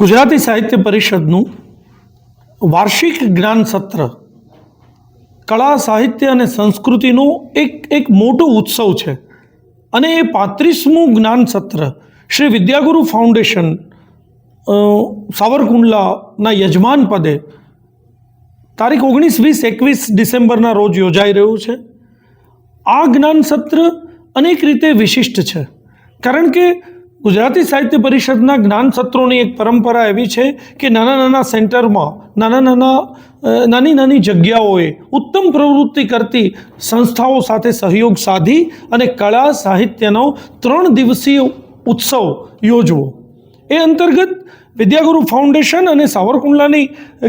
ગુજરાતી સાહિત્ય પરિષદનું વાર્ષિક જ્ઞાન સત્ર કળા, સાહિત્ય અને સંસ્કૃતિનો એક એક મોટો ઉત્સવ છે. અને એ પાંત્રીસમું જ્ઞાન સત્ર શ્રી વિદ્યાગુરુ ફાઉન્ડેશન સાવરકુંડલાના યજમાન પદે તારીખ ઓગણીસ, વીસ, એકવીસ ડિસેમ્બરના રોજ યોજાઈ રહ્યું છે. આ જ્ઞાન સત્ર અનેક રીતે વિશિષ્ટ છે. કારણ કે ગુજરાતી સાહિત્ય પરિષદના જ્ઞાન સત્રોની એક પરંપરા એવી છે કે નાના નાના સેન્ટરમાં, નાના નાના નાની નાની જગ્યાઓએ ઉત્તમ પ્રવૃત્તિ કરતી સંસ્થાઓ સાથે સહયોગ સાધી અને કળા સાહિત્યનો ત્રણ દિવસીય ઉત્સવ યોજવો. એ અંતર્ગત વિદ્યાગુરુ ફાઉન્ડેશન અને સાવરકુંડલાની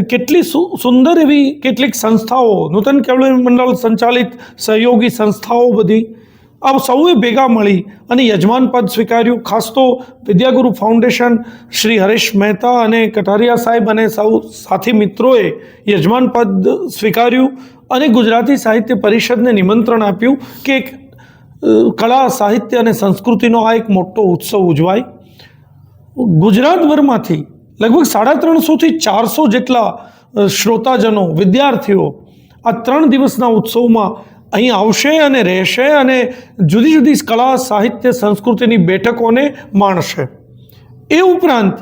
કેટલી સુંદર એવી કેટલીક સંસ્થાઓ, નૂતન કેળવણી મંડળ સંચાલિત સહયોગી સંસ્થાઓ બધી આ સૌએ ભેગા મળી અને યજમાન પદ સ્વીકાર્યું. ખાસ તો વિદ્યાગુરુ ફાઉન્ડેશન શ્રી હરેશ મહેતા અને કટારિયા સાહેબ અને સૌ સાથી મિત્રોએ યજમાન પદ સ્વીકાર્યું અને ગુજરાતી સાહિત્ય પરિષદને નિમંત્રણ આપ્યું કે કળા, સાહિત્ય અને સંસ્કૃતિનો આ એક મોટો ઉત્સવ ઉજવાય. ગુજરાતભરમાંથી લગભગ સાડા ત્રણસોથી ચારસો જેટલા શ્રોતાજનો, વિદ્યાર્થીઓ આ ત્રણ દિવસના ઉત્સવમાં અહીં આવશે અને રહેશે અને જુદી જુદી કળા સાહિત્ય, સંસ્કૃતિની બેઠકોને માણશે. એ ઉપરાંત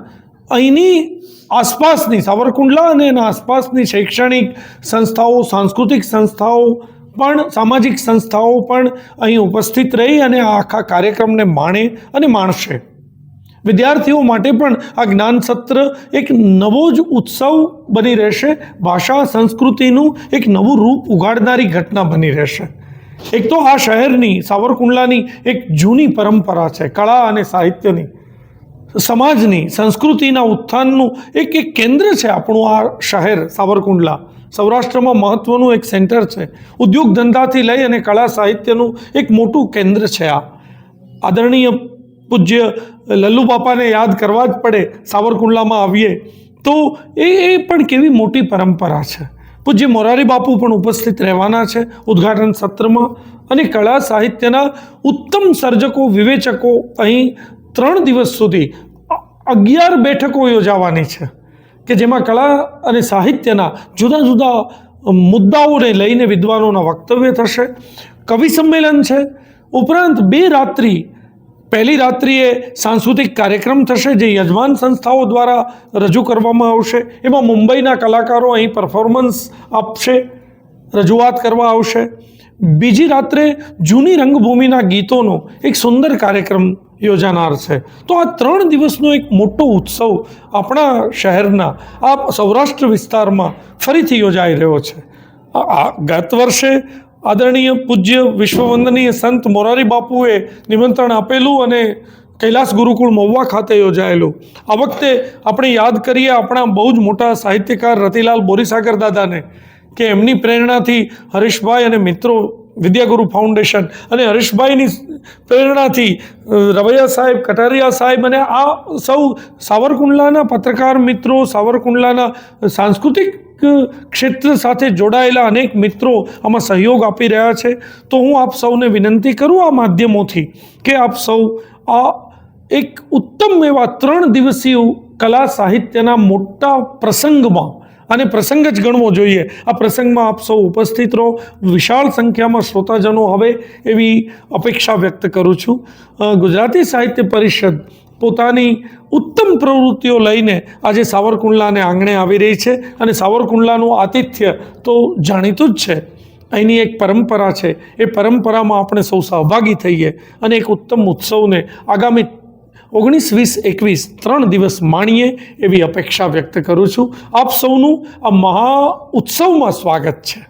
અહીંની આસપાસની સાવરકુંડલા અને એના આસપાસની શૈક્ષણિક સંસ્થાઓ, સાંસ્કૃતિક સંસ્થાઓ પણ, સામાજિક સંસ્થાઓ પણ અહીં ઉપસ્થિત રહી અને આ આખા કાર્યક્રમને માણે અને માણશે. વિદ્યાર્થીઓ માટે પણ આ જ્ઞાન સત્ર એક નવો જ ઉત્સવ બની રહેશે. ભાષા સંસ્કૃતિનું એક નવું રૂપ ઉગાડનારી ઘટના બની રહેશે. એક તો આ શહેરની સાવરકુંડલાની એક જૂની પરંપરા છે, કળા અને સાહિત્યની. સમાજની, સંસ્કૃતિના ઉત્થાનનું એક એક કેન્દ્ર છે આપણું આ શહેર, સાવરકુંડલા. સૌરાષ્ટ્રમાં મહત્ત્વનું એક સેન્ટર છે. ઉદ્યોગ ધંધાથી લઈ અને કળા સાહિત્યનું એક મોટું કેન્દ્ર છે આ. આદરણીય પૂજ્ય લલ્લુ બાપાને યાદ કરવા જ પડે, સાવરકુંડલામાં આવીએ. તો એ એ પણ કેવી મોટી પરંપરા છે. પૂજ્ય મોરારી બાપુ પણ ઉપસ્થિત રહેવાના છે ઉદ્ઘાટન સત્રમાં અને કળા સાહિત્યના ઉત્તમ સર્જકો, વિવેચકો અહીં ત્રણ દિવસ સુધી અગિયાર બેઠકો યોજાવાની છે કે જેમાં કળા અને સાહિત્યના જુદા જુદા મુદ્દાઓને લઈને વિદ્વાનોના વક્તવ્ય થશે. કવિ સંમેલન છે. ઉપરાંત બે રાત્રિ પહેલી રાત્રિએ સાંસ્કૃતિક કાર્યક્રમ થશે જે યજમાન સંસ્થાઓ દ્વારા રજૂ કરવામાં આવશે. એમાં મુંબઈના કલાકારો અહીં પરફોર્મન્સ આપશે, રજૂઆત કરવા આવશે. બીજી રાત્રે જૂની રંગભૂમિના ગીતોનો એક સુંદર કાર્યક્રમ યોજાનાર છે. તો આ ત્રણ દિવસનો એક મોટો ઉત્સવ આપણા શહેરના, આ સૌરાષ્ટ્ર વિસ્તારમાં ફરીથી યોજાઈ રહ્યો છે. આ ગત વર્ષે આદરણીય પૂજ્ય વિશ્વવંદનીય સંત મોરારી બાપુએ નિમંત્રણ આપેલું અને કૈલાસ ગુરુકુળ મહુવા ખાતે યોજાયેલું. આ વખતે આપણે યાદ કરીએ આપણા બહુ જ મોટા સાહિત્યકાર રતિલાલ બોરીસાગર દાદાને કે એમની પ્રેરણાથી હરીશભાઈ અને મિત્રો વિદ્યાગુરુ ફાઉન્ડેશન અને હરીશભાઈની પ્રેરણાથી રવૈયા સાહેબ, કટારિયા સાહેબ અને આ સૌ સાવરકુંડલાના પત્રકાર મિત્રો, સાવરકુંડલાના સાંસ્કૃતિક ક્ષેત્ર સાથે જોડાયેલા અનેક મિત્રો આમાં સહયોગ આપી રહ્યા છે. તો હું આપ સૌને વિનંતી કરું આ માધ્યમોથી કે આપ સૌ આ એક ઉત્તમ એવા ત્રણ દિવસીય કલા સાહિત્યના મોટા પ્રસંગમાં અને પ્રસંગ જ ગણવો જોઈએ. આ પ્રસંગમાં આપ સૌ ઉપસ્થિત રહો. વિશાળ સંખ્યામાં શ્રોતાજનો હવે એવી અપેક્ષા વ્યક્ત કરું છું. ગુજરાતી સાહિત્ય પરિષદ પોતાની ઉત્તમ પ્રવૃત્તિઓ લઈને આજે સાવરકુંડલાને આંગણે આવી રહી છે અને સાવરકુંડલાનું આતિથ્ય તો જાણીતું જ છે. અહીંની એક પરંપરા છે. એ પરંપરામાં આપણે સૌ સહભાગી થઈએ અને એક ઉત્તમ ઉત્સવને આગામી ઓગણીસ વીસ એકવીસ ત્રણ દિવસ માણીએ એવી અપેક્ષા વ્યક્ત કરું છું. આપ સૌનું આ મહા ઉત્સવમાં સ્વાગત છે.